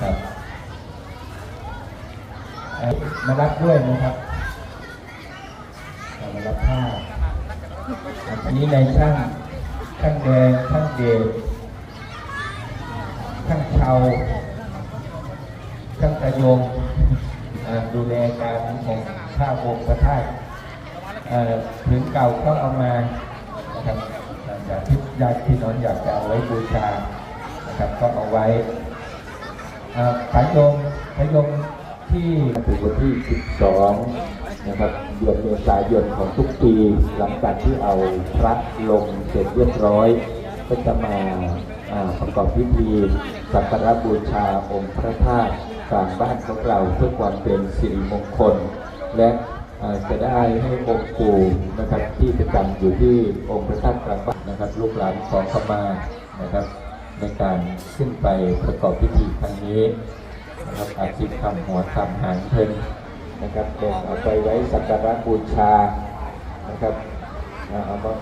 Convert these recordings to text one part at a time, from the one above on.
ครับมารับด้วยนะครับมารับผ้าอันนี้ในช่างช่างแดงช่างเดชช่างเชาช่างตะยงดูแลการของผ้าวกพระธาตุถึงเก่าก็เอามานะครับอยากที่ญาติพี่นอนอยากจะเอาไว้บูชานะครับก็เอาไว้ สายโยมสายโยมที่ถึงวันที่ 12 นะครับเดือนเมษายนของทุกปี หลังจากที่เอาพระลงเสร็จเรียบร้อย ก็จะมาประกอบพิธีสักการะบูชาองค์พระธาตุกลางบ้านของเราเพื่อความเป็นสิริมงคล และจะได้ให้องค์ปู่นะครับที่ประจำอยู่ที่องค์พระธาตุกลางบ้านนะครับ ลูกหลานขอเข้ามานะครับ ในการขึ้นไปประกอบพิธีครั้งนี้นะครับอาชีพคำหัวคำหางเพลินนะครับเดินเอาไปไว้สักการะบูชานะครับอ่าเอามา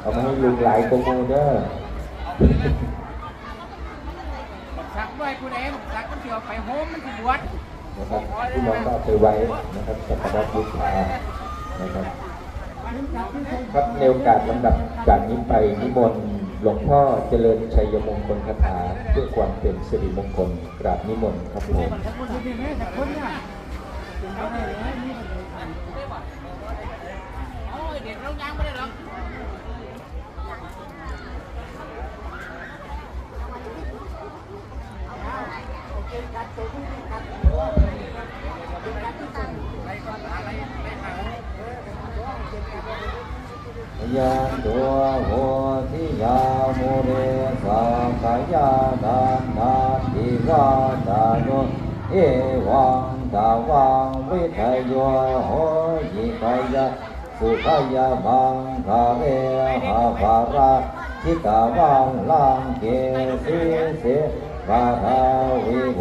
เอามาให้ลุงหลายโกโมเดอร์สักด้วยคุณเองสักก็เกี่ยวไปโฮมมันคือบวชนะครับที่น้องก็เอาไปไว้นะครับสักการะบูชานะครับครับในโอกาสลำดับจากนี้ไปนิมนต์ หลวงพ่อเจริญชัยมงคลคาถาเพื่อความเป็นสิริมงคลกราบนิมนต์ครับผมยายังไม่ได้หรอกยาตัวโหทิยา มเรสากายาดานนาทิวาตาโนเอวังตาวังวิทยโยโหยิกายะสุขยาบังคาเรหาภาราทิตาวังลังเกสิเสวาทาวิโภ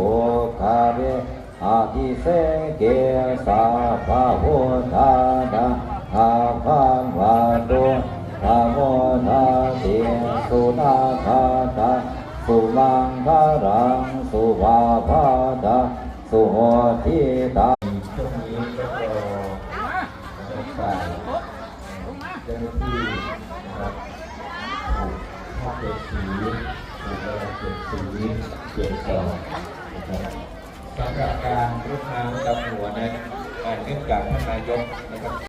คาเรอาทิเสเกสาภาโหทาดา อาภังวาตุธาโมนาติ สุนาคาตาสุมังคารังสุวาภาตาสุโหทิตาช่วงนี้ก็รอโอกาสเจ้าหน้าที่นะครับผูกผ้าเกศสีผูกอะไรเกศสีเกศสองนะครับสำหรับการรดน้ำดำหัวนั้นเนื่องจากท่านนายกนะครับ